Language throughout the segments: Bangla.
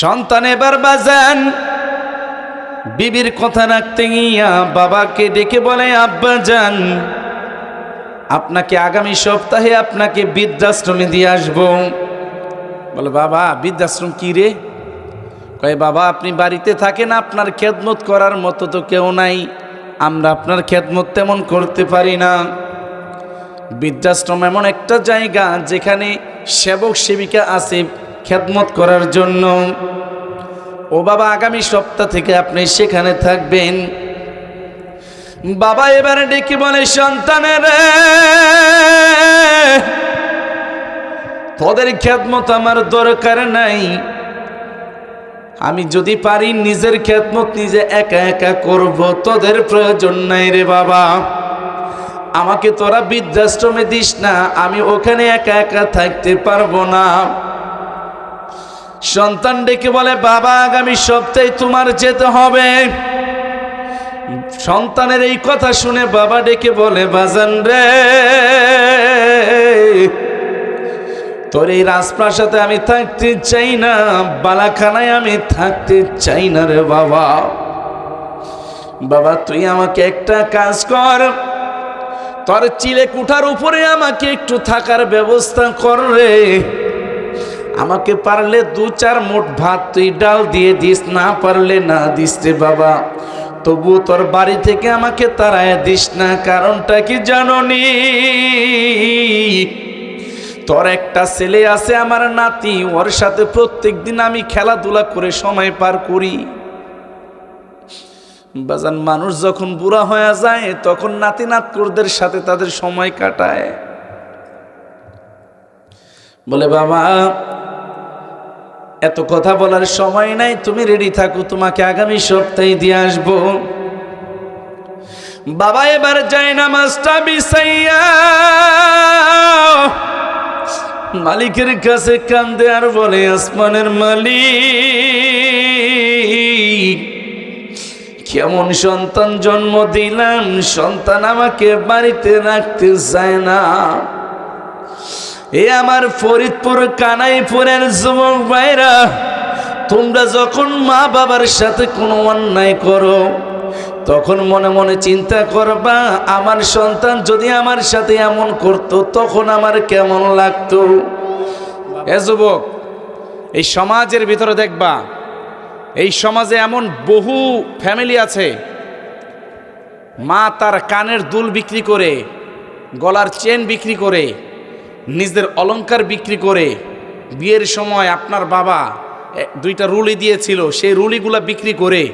সন্তান এবার বাজান। বিবির কথা রাখতে গিয়া বাবাকে ডেকে বলে, আব্বা যান, আপনাকে আগামী সপ্তাহে আপনাকে বৃদ্ধাশ্রমে দিয়ে আসব। বলে, বাবা, বৃদ্ধাশ্রম কি রে? কয়, বাবা, আপনি বাড়িতে থাকেন, আপনার খেদমত করার মতো তো কেউ নাই। আমরা আপনার খেদমত তেমন করতে পারি না। বৃদ্ধাশ্রম এমন একটা জায়গা যেখানে সেবক সেবিকা আছে খেদমত করার জন্য। ও বাবা, আগামী সপ্তাহ থেকে আপনি সেখানে থাকবেন। বাবা এবারে ডেকে বলে, সন্তানের তোদের খেদমত আমার দরকার নাই। আমি যদি পারি নিজের খেদমত নিজে একা একা করব, তোদের প্রয়োজন নাই রে বাবা। আমাকে তোরা বৃদ্ধাশ্রমে দিস না, আমি ওখানে একা একা থাকতে পারব না। সন্তান ডেকে বলে, বাবা, আগামী সপ্তাহে তোমার যেতে হবে। সন্তানের এই কথা শুনে বাবা ডেকে বলে, বাজান রে, তোর এই রাজপ্রাসাদে আমি থাকতে চাই না, বালাখানায় আমি থাকতে চাই না রে বাবা। বাবা, তুই আমাকে একটা কাজ কর। তোর চিলে কুঠার উপরে আমাকে একটু থাকার ব্যবস্থা কর রে। আমাকে পারলে দু চার মোট ভাত তুই ডাল দিয়ে দিস, না পারলে না দিস রে বাবা। তবু তোর বাড়ি থেকে আমাকে তাড়ায় দিস না, কারণটা কি জাননি? তোর একটা ছেলে আছে আমার নাতি, ওর সাথে প্রত্যেক দিন আমি খেলাধুলা করে সময় পার করি। বাজান, মানুষ যখন বুড়া হয়ে যায়, তখন নাতি নাতকুরদের সাথে তাদের সময় কাটায়। বলে, বাবা এত কথা বলার সময় নাই, তুমি রেডি থাকো, তোমাকে আগামী সপ্তাহে দিয়ে আসব। বাবা, এবার যায় নামাজটা বিছাইয়া মালিকের কাছে কান্দে আর বলে, আসমানের মালিক, কেমন সন্তান জন্ম দিলাম, সন্তান আমাকে বাড়িতে রাখতে চায় না। এ আমার ফরিদপুর কানাইপুরের যুবক ভাইরা, তোমরা যখন মা বাবার সাথে কোনো অন্যায় করো, তখন মনে মনে চিন্তা করবা, আমার সন্তান যদি আমার সাথে এমন করতো, তখন আমার কেমন লাগতো? এ যুবক, এই সমাজের ভিতরে দেখবা, এই সমাজে এমন বহু ফ্যামিলি আছে, মা তার কানের দুল বিক্রি করে, গলার চেন বিক্রি করে নিজের অলংকার বিক্রি করে বিয়ের সময় আপনার বাবা দুইটা রুলি দিয়েছিল, সেই রুলিগুলা বিক্রি করে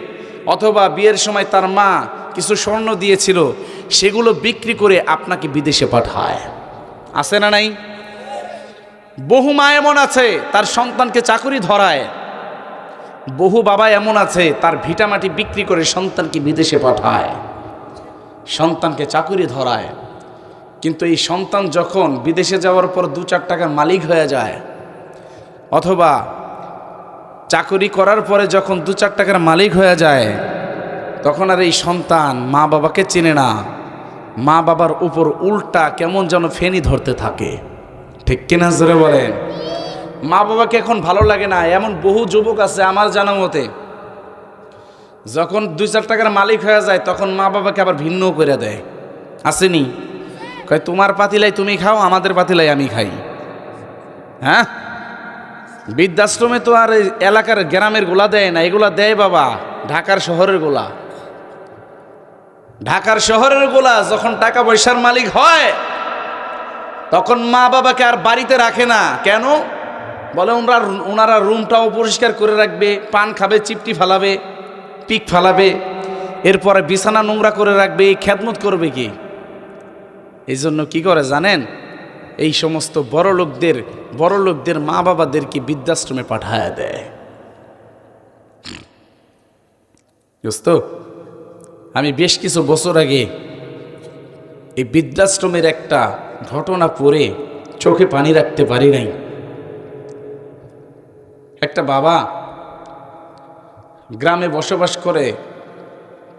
অথবা বিয়ের সময় তার মা কিছু স্বর্ণ দিয়েছিল, সেগুলো বিক্রি করে আপনাকে বিদেশে পাঠায়। আছে না নাই? বহু মা এমন আছে, তার সন্তানকে চাকুরি ধরায়। বহু বাবা এমন আছে, তার ভিটামাটি বিক্রি করে সন্তানকে বিদেশে পাঠায়। সন্তানকে চাকুরি ধরায়। কিন্তু এই সন্তান যখন বিদেশে যাওয়ার পর দু চার টাকার মালিক হয়ে যায়, অথবা চাকরি করার পরে যখন দু চার টাকার মালিক হয়ে যায়, তখন আর এই সন্তান মা বাবাকে চেনে না। মা বাবার উপর উল্টা কেমন যেন ফেনি ধরতে থাকে। ঠিক কিনা জোরে বলেন? মা বাবাকে এখন ভালো লাগে না, এমন বহু যুবক আছে আমার জানা মতে। যখন দুই চার টাকার মালিক হয়ে যায়, তখন মা বাবাকে আবার ভিন্ন করে দেয়। আসেনি? কয়, তোমার পাতিলাই তুমি খাও, আমাদের পাতিলাই আমি খাই। হ্যাঁ? বৃদ্ধাশ্রমে তো আর এলাকার গ্রামের গোলা দেয় না, এগুলা দেয় বাবা, ঢাকার শহরের গোলা। ঢাকার শহরের গোলা, যখন টাকা পয়সার মালিক হয়, তখন মা বাবাকে আর বাড়িতে রাখে না। কেন? বলে ওনারা ওনারা রুমটাও পরিষ্কার করে রাখবে, পান খাবে, চিপটি ফালাবে, পিক ফালাবে, এরপরে বিছানা নোংরা করে রাখবে, খেদমত করবে কি? এই জন্য কী করে জানেন? এই সমস্ত বড় লোকদের বড় লোকদের মা বাবাদেরকে বৃদ্ধাশ্রমে পাঠায় দেয়। দোস্ত, আমি বেশ কিছু বছর আগে এই বৃদ্ধাশ্রমের একটা ঘটনা পড়ে চোখে পানি রাখতে পারি নাই। একটা বাবা গ্রামে বসবাস করে,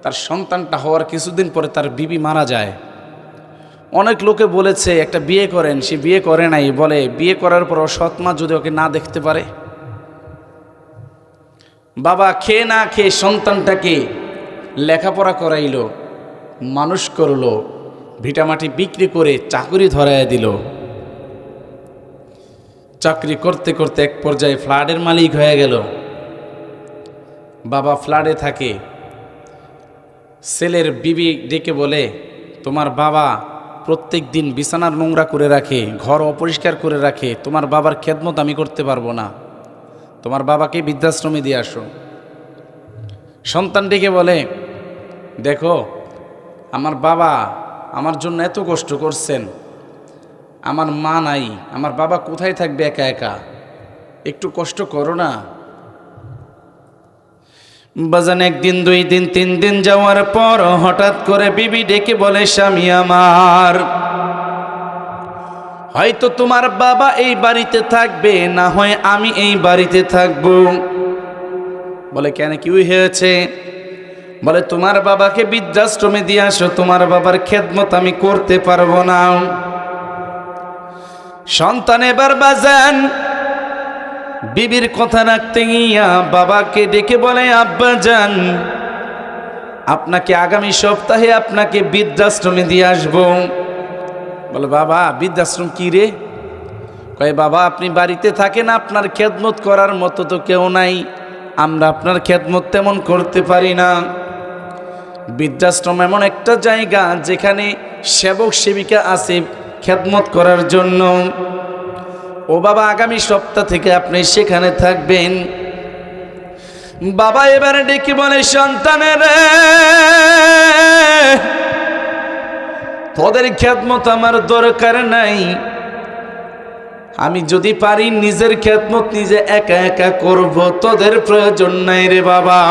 তার সন্তানটা হওয়ার কিছুদিন পরে তার বিবি মারা যায়। অনেক লোকে বলেছে, একটা বিয়ে করেন, সে বিয়ে করে নাই। বলে, বিয়ে করার পর ওর সৎ মা যদি ওকে না দেখতে পারে? বাবা খেয়ে না খেয়ে সন্তানটাকে লেখাপড়া করাইলো, মানুষ করল ভিটামাটি বিক্রি করে চাকরি ধরাইয়া দিল। চাকরি করতে করতে এক পর্যায়ে ফ্ল্যাটের মালিক হয়ে গেল। বাবা ফ্ল্যাটে থাকে। ছেলের বিবি ডেকে বলে, তোমার বাবা প্রত্যেক দিন বিছানার নোংরা করে রাখে, ঘর অপরিষ্কার করে রাখে, তোমার বাবার খেদমত আমি করতে পারব না। তোমার বাবাকে বৃদ্ধাশ্রমে দিয়ে আসো। সন্তানটিকে বলে, দেখো, আমার বাবা আমার জন্য এত কষ্ট করছেন। আমার মা নাই, আমার বাবা কোথায় থাকবে একা একা? একটু কষ্ট করো না। বাজান একদিন, দুই দিন, তিন দিন যাওয়ার পর হঠাৎ করে বিবি ডেকে বলে, স্বামী আমার, হয়তো তোমার বাবা এই বাড়িতে থাকবে, না হয় আমি এই বাড়িতে থাকব। বলে, কেন, কি হয়েছে? বলে, তোমার বাবাকে বৃদ্ধাশ্রমে দিয়ে আসো, তোমার বাবার খেদমত আমি করতে পারব না। সন্তান এবার বাজান বিবির কথা রাখতে গিয়া বাবাকে ডেকে বলে, আব্বা যান, আপনাকে আগামী সপ্তাহে আপনাকে বৃদ্ধাশ্রমে দিয়ে আসব। বলে, বাবা, বৃদ্ধাশ্রম কি রে? কয়, বাবা, আপনি বাড়িতে থাকেন, আপনার খেদমত করার মতো তো কেউ নাই। আমরা আপনার খেদমত তেমন করতে পারি না। বৃদ্ধাশ্রম এমন একটা জায়গা যেখানে সেবক সেবিকা আছে খেদমত করার জন্য। ও বাবা, আগামী সপ্তাহ থেকে আপনি সেখানে থাকবেন। বাবা এবারে ডেকে বলে সন্তানের তোদের খেদমত আমার দরকার নাই। আমি যদি পারি নিজের খেদমত নিজে একা একা করব, তোদের প্রয়োজন নাই রে বাবা।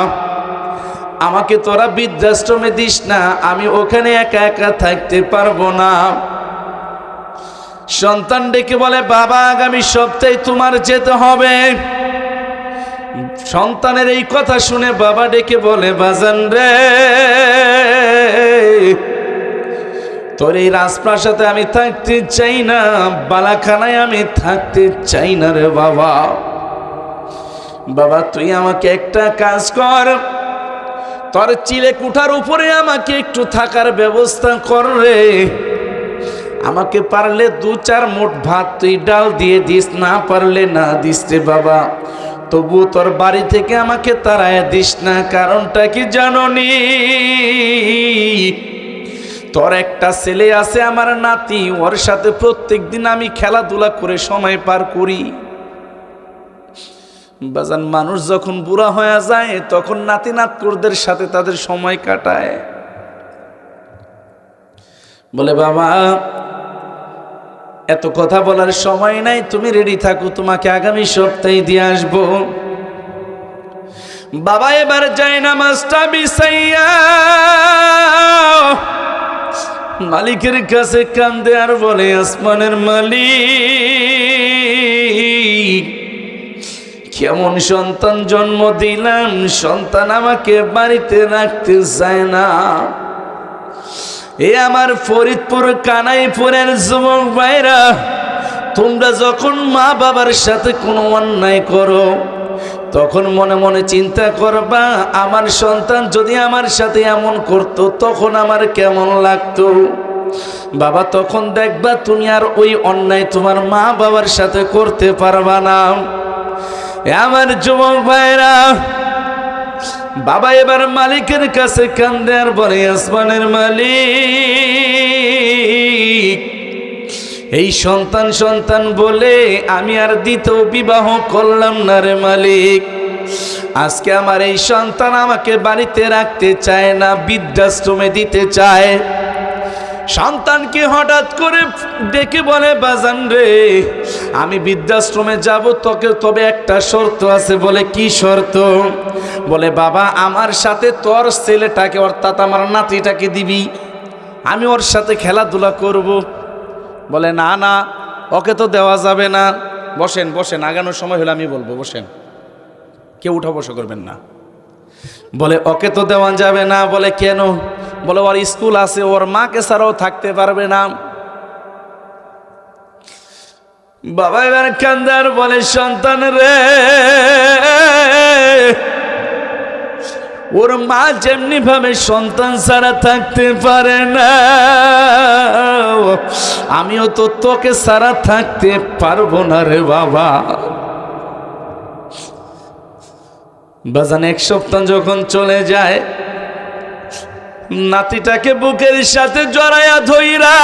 আমাকে তোরা বৃদ্ধাশ্রমে দিস না, আমি ওখানে একা একা থাকতে পারব না। সন্তান ডেকে বলে, বাবা, আগামী সপ্তাহে তোমার যেতে হবে। সন্তানের এই কথা শুনে বাবা ডেকে বলে, বাজান রে, তোর এই রাজপ্রাসাদে আমি থাকতে চাই না, বালাখানায় আমি থাকতে চাই না রে বাবা। বাবা, তুই আমাকে একটা কাজ কর। তোর চিলে কুঠার উপরে আমাকে একটু থাকার ব্যবস্থা কর রে। আমাকে পারলে দু চার মোট ভাত তুই ডাল দিয়ে দিস, না পারলে না দিস রে বাবা। তবু তোর বাড়ি থেকে আমাকে তাড়ায় দিস না, কারণটা কি জাননি? তোর একটা ছেলে আছে আমার নাতি, ওর সাথে প্রত্যেক দিন আমি খেলাধুলা করে সময় পার করি। বাজান, মানুষ যখন বুড়া হয়ে যায়, তখন নাতি নাতকুরদের সাথে তাদের সময় কাটায়। বলে, বাবা এত কথা বলার সময় নাই, তুমি রেডি থাকো, তোমাকে আগামী সপ্তাহে দিয়ে আসব। বাবা, এবার না মাস্টা বিসাইয়া মালিকের কাছে কান্দে আর বলে, আসমানের মালিক, কেমন সন্তান জন্ম দিলাম, সন্তান আমাকে বাড়িতে রাখতে চায় না। এ আমার ফরিদপুর কানাইপুরের যুবক ভাইরা, তোমরা যখন মা বাবার সাথে কোনো অন্যায় করো, তখন মনে মনে চিন্তা করবা, আমার সন্তান যদি আমার সাথে এমন করত, তখন আমার কেমন লাগতো? বাবা, তখন দেখবা তুমি আর ওই অন্যায় তোমার মা বাবার সাথে করতে পারবা না। আমার যুবক ভাইরা বাবা এবার মালিকের কাছে কান্দে আর বলে, আসমানের মালিক, এই সন্তান সন্তান বলে আমি আর দ্বিতীয় বিবাহ করলাম না রে মালিক। আজকে আমার এই সন্তান আমাকে বাড়িতে রাখতে চায় না, বৃদ্ধাশ্রমে দিতে চায়। সন্তানকে হঠাৎ করে ডেকে বলে, বাজান রে আমি বৃদ্ধাশ্রমে যাব, তোকে তবে একটা শর্ত আছে, বলে কি শর্ত? বলে, বাবা, আমার সাথে তোর ছেলেটাকে, অর্থাৎ আমার নাতিটাকে দিবি। আমি ওর সাথে খেলাধুলা করব। বলে, না না, ওকে তো দেওয়া যাবে না। বসেন বসেন, আগানোর সময় হলে আমি বলব, বসেন। কেউ উঠা বসা করবেন না। বলে, ওকে তো দেওয়া যাবে না। বলে, কেন? বলে, ওর স্কুল আছে, ওর মাকে ছাড়াও থাকতে পারবে না। বাবা এবার কান্দার বলে, সন্তান রে, ওর মা যেমনি ভাবে সন্তান ছাড়া থাকতে পারে না, আমিও তো তোকে ছাড়া থাকতে পারব না রে বাবা। বাজান এক সপ্তাহ যখন চলে যায়, নাতিটাকে বুকের সাথে জড়াইয়া ধইরা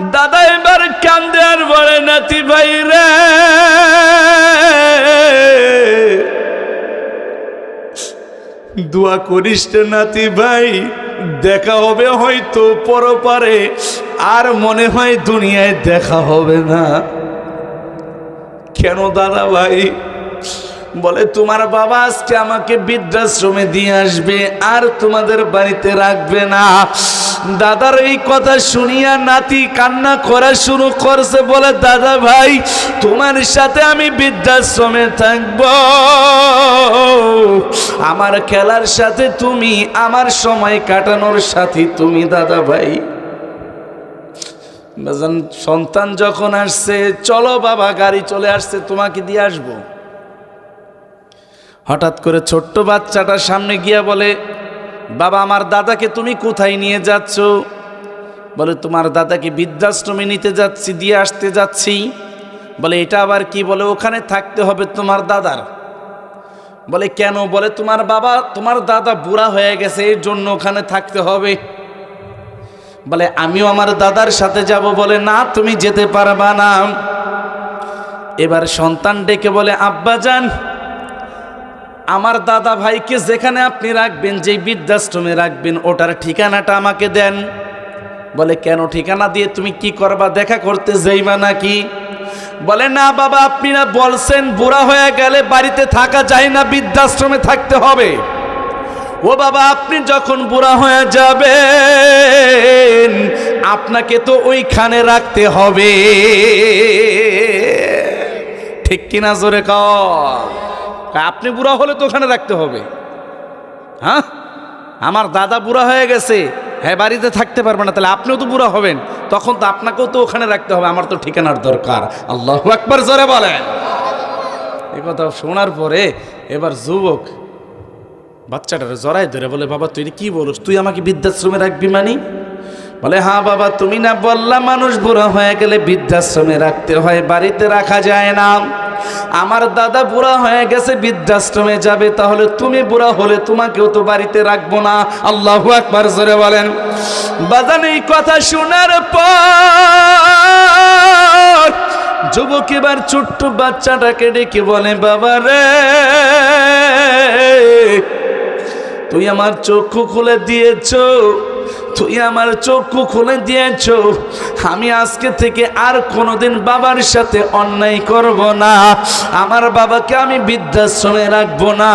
দাদা এবার কান্দে আর বলে, নাতি ভাই রে। দোয়া করিস নাতি ভাই, দেখা হবে হয়তো পরপারে, আর মনে হয় দুনিয়ায় দেখা হবে না। কেন দাদা ভাই? বলে, তোমার বাবা আজকে আমাকে বৃদ্ধাশ্রমে দিয়ে আসবে, আর তোমাদের বাড়িতে রাখবে না। দাদার এই কথা শুনিয়া নাতি কান্না করা শুরু করছে, বলে, দাদা ভাই, তোমার সাথে আমি বৃদ্ধাশ্রমে থাকব। আমার খেলার সাথে তুমি, আমার সময় কাটানোর সাথী তুমি, দাদা ভাই। সন্তান যখন আসছে, চলো বাবা, গাড়ি চলে আসছে, তোমাকে দিয়ে আসব। হঠাৎ করে ছোট্ট বাচ্চাটার সামনে গিয়া বলে, বাবা, আমার দাদাকে তুমি কোথায় নিয়ে যাচ্ছ? বলে, তোমার দাদাকে বৃদ্ধাশ্রমে নিতে যাচ্ছি, দিয়ে আসতে যাচ্ছি। বলে, এটা আবার কি? বলে, ওখানে থাকতে হবে তোমার দাদার। বলে, কেন? বলে, তোমার বাবা, তোমার দাদা বুড়া হয়ে গেছে, এর জন্য ওখানে থাকতে হবে। বলে, আমিও আমার দাদার সাথে যাব। বলে, না, তুমি যেতে পারবা না। এবার সন্তান ডেকে বলে, আব্বা যান। আমার দাদা ভাইকে যেখানে আপনি রাখবেন, যেই বৃদ্ধাশ্রমে রাখবেন, ওটার ঠিকানাটা আমাকে দেন। বলে, কেন ঠিকানা দিয়ে তুমি কি করবা? দেখা করতে যাইবা নাকি? বলে, না বাবা, আপনি না বলছেন বুড়া হয়ে গেলে বাড়িতে থাকা যায় না, বৃদ্ধাশ্রমে থাকতে হবে। ও বাবা, আপনি যখন বুড়া হয়ে যাবেন, আপনাকে তো ওইখানে রাখতে হবে। ঠিক কিনা জোরে কর। আপনি বুড়া হলে তো ওখানে রাখতে হবে। হ্যাঁ? আমার দাদা বুড়া হয়ে গেছে হ্যাঁ বাড়িতে থাকতে পারবে না, তাহলে আপনিও তো বুড়া হবেন। তখন তো আপনাকেও তো ওখানে রাখতে হবে, আমার তো ঠিকানার দরকার। আল্লাহ একবার জোরে বলেন। এ কথা শোনার পরে এবার যুবক বাচ্চাটার জড়াই ধরে বলে, বাবা, তুই কি বলিস? তুই আমাকে বৃদ্ধাশ্রমে রাখবি মানি? বলে হ্যাঁ বাবা, তুমি না বললা মানুষ বুড়া হয়ে গেলে বৃদ্ধাশ্রমে রাখতে হয়, বাড়িতে রাখা যায় না। আমার দাদা বুড়া হয়ে গেছে, বৃদ্ধাশ্রমে যাবে, তাহলে তুমি বুড়া হলে তোমাকেও তো বাড়িতে রাখব না। আল্লাহ একবার জোরে বলেন। বাজান, এই কথা শোনার পর যুবক এবার ছোট্ট বাচ্চাটাকে ডেকে বলে, বাবা রে, তুই আমার চক্ষু খুলে দিয়েছ তুই আমার চক্ষু খুলে দিয়েছ। আমি আজকে থেকে আর কোনোদিন বাবার সাথে অন্যায় করব না। আমার বাবাকে আমি বৃদ্ধাশ্রমে রাখব না।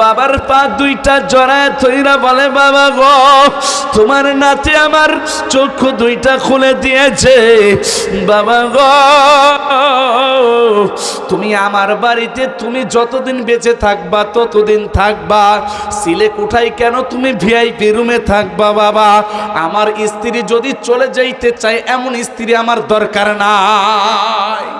বাবার পা দুইটা জড়ায় তৈরা বলে, বাবা গো, তোমার নাতি আমার চক্ষু দুইটা খুলে দিয়েছে। বাবা গো, তুমি আমার বাড়িতে তুমি যতদিন বেঁচে থাকবা, ততদিন থাকবা। সিলে কোঠায় কেন তুমি ভিআইপি রুমে থাকবা, বাবা? আমার স্ত্রী যদি চলে যাইতে চায় এমন স্ত্রী আমার দরকার নাই।